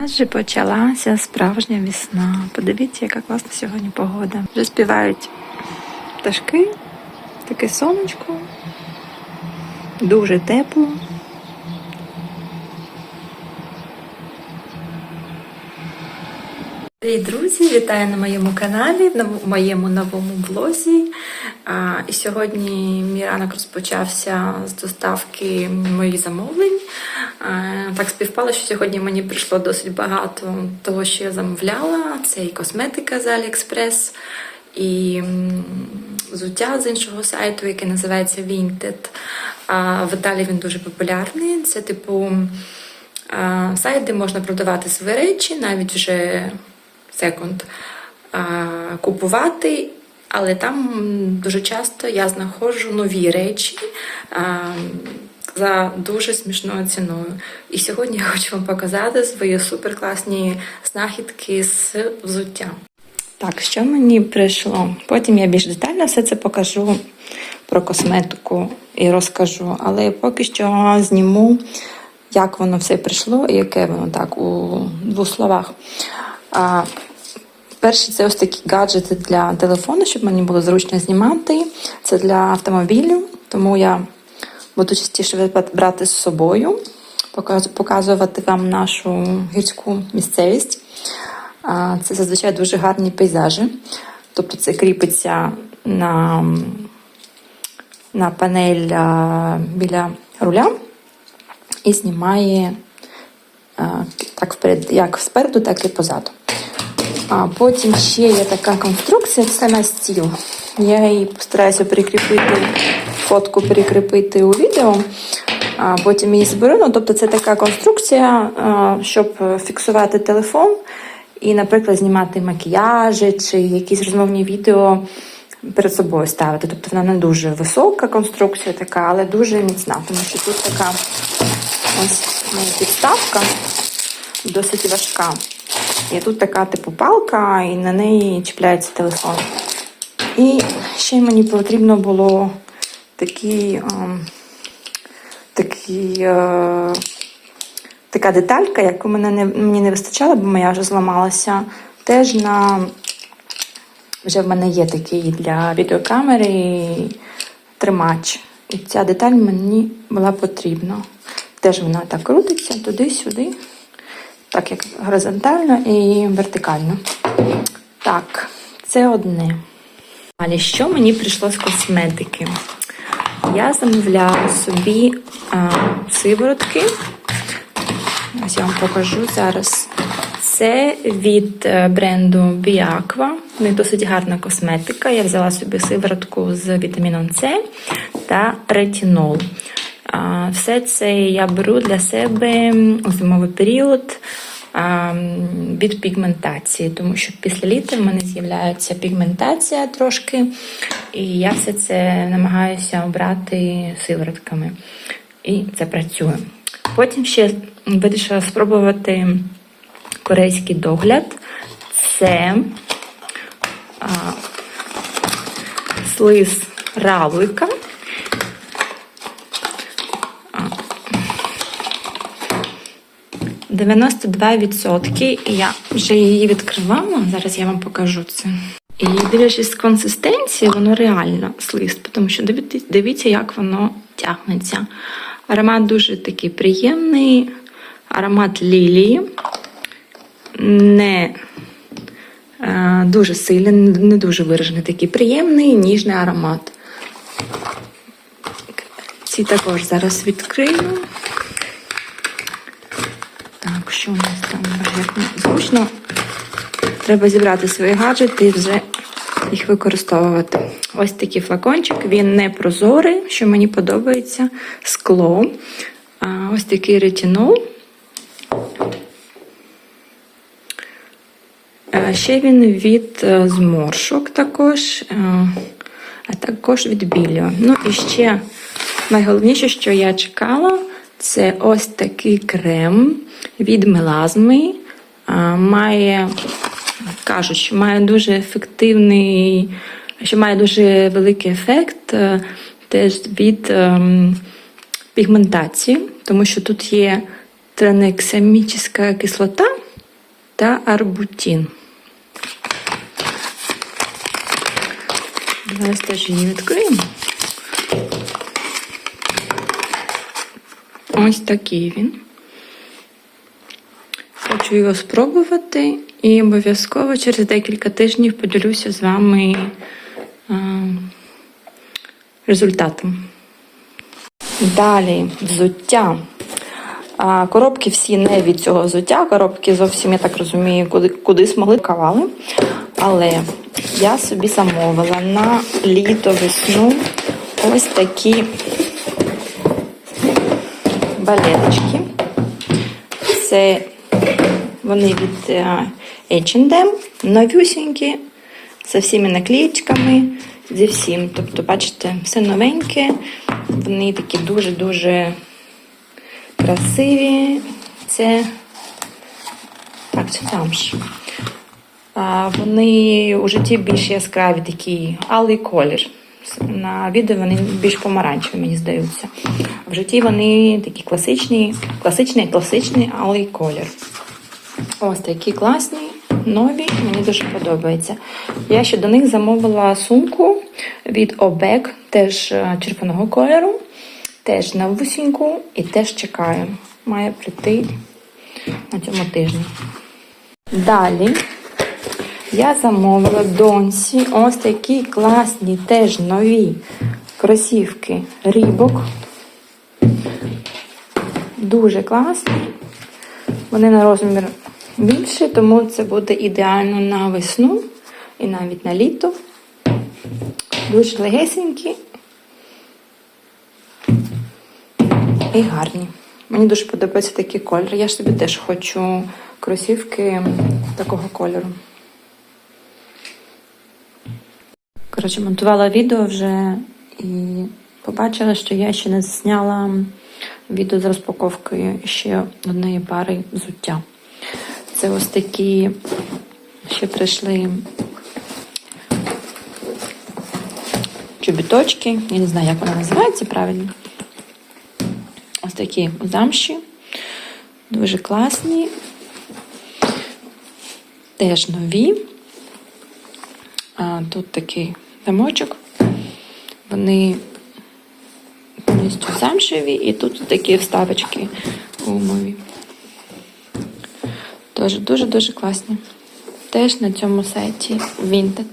Вже почалася справжня весна. Подивіться, яка класна сьогодні погода. Вже співають пташки, таке сонечко, дуже тепло. Привіт, друзі! Вітаю на моєму каналі, в моєму новому блозі. А, і сьогодні мій ранок розпочався з доставки моїх замовлень. А, так співпало, що сьогодні мені прийшло досить багато того, що я замовляла. Це і косметика з AliExpress, і взуття з іншого сайту, який називається Vinted. В Італії він дуже популярний. Це типу. Сайт, де можна продавати свої речі, навіть вже секунд купувати, але там дуже часто я знаходжу нові речі за дуже смішною ціною. І сьогодні я хочу вам показати свої суперкласні знахідки з взуття. Так, що мені прийшло? Потім я більш детально все це покажу про косметику і розкажу, але поки що зніму, як воно все прийшло і яке воно так у двох словах. А, перше, це ось такі гаджети для телефону, щоб мені було зручно знімати. Це для автомобілів, тому я буду частіше брати з собою, показувати вам нашу гірську місцевість. Це зазвичай дуже гарні пейзажі. Тобто це кріпиться на, на панель біля руля і знімає так вперед, як спереду, так і позаду. А потім ще є така конструкція, це на стіл. Я її постараюся прикріпити, фотку прикріпити у відео, а потім її зберу. Ну, тобто це така конструкція, щоб фіксувати телефон і, наприклад, знімати макіяжі чи якісь розмовні відео перед собою ставити. Тобто вона не дуже висока конструкція така, але дуже міцна, тому що тут така ось ну, підставка досить важка. І тут така типу палка, і на неї чіпляється телефон. І ще мені потрібно було такі, ем, такі, е, така деталька, яку мене не, мені не вистачало, бо моя вже зламалася. Теж на вже в мене є такий для відеокамери тримач. І ця деталь мені була потрібна. Теж вона так крутиться туди-сюди так як горизонтально і вертикально. Так, це одне. Далі, що мені прийшло з косметики? Я замовляла собі а, сиворотки. Ось я вам покажу зараз. Це від е, бренду Biaqua. В них досить гарна косметика. Я взяла собі сиворотку з вітаміном С та ретинол. Все це я беру для себе у зимовий період від пігментації, тому що після літа в мене з'являється пігментація трошки, і я все це намагаюся обрати сиворотками. І це працює. Потім ще вирішила спробувати корейський догляд. Це а, слиз равлика. 92%. І я вже її відкривала. Зараз я вам покажу це. І дивлячись з консистенції, воно реально слист, тому що дивіться, як воно тягнеться. Аромат дуже такий приємний, аромат лілії, не е, дуже сильний, не дуже виражений, такий приємний, ніжний аромат. Ці також зараз відкрию. Що у нас там як зручно? Треба зібрати свої гаджети і вже їх використовувати. Ось такий флакончик, він не прозорий, що мені подобається, скло. Ось такий ретинол. А, Ще він від е, зморшок також, е, а також від білю. Ну і ще найголовніше, що я чекала, це ось такий крем від мелазми. Має, кажуть, що має дуже ефективний, що має дуже великий ефект е, теж від ем, пігментації, тому що тут є транексамічна кислота, та арбутін. Зараз теж її відкриємо. Ось такий він. Хочу його спробувати і обов'язково через декілька тижнів поділюся з вами а, результатом. Далі взуття. А, Коробки всі не від цього взуття. Коробки зовсім, я так розумію, куди, куди змогли кавали. Але я собі замовила на літо весну ось такі балеточки. Це вони від H&M, новюсінькі, з всіми наклеїчками, зі всім. Тобто, бачите, все новеньке. Вони такі дуже-дуже красиві. Це так, це там ж. А, Вони у житті більш яскраві, такий алий колір. На відео вони більш помаранчеві, мені здаються. В житті вони такі класичні, класичний, класичний алий колір. Ось такі класні, нові, мені дуже подобається. Я ще до них замовила сумку від Обек, теж е, червоного кольору, теж новусіньку і теж чекаю. Має прийти на цьому тижні. Далі я замовила доньці ось такі класні, теж нові кросівки Рібок. Дуже класні. Вони на розмір більші, тому це буде ідеально на весну і навіть на літо. Дуже легесенькі і гарні. Мені дуже подобається такий кольор. Я ж собі теж хочу кросівки такого кольору. Коротше, монтувала відео вже і побачила, що я ще не зняла відео з розпаковкою ще однієї пари взуття. Це ось такі ще прийшли чобіточки. Я не знаю, як вона називається правильно. Ось такі замші. Дуже класні. Теж нові. А, тут такий замочок. Вони повністю замшеві, і тут такі вставочки гумові. Дуже-дуже класні. Теж на цьому сайті Vinted.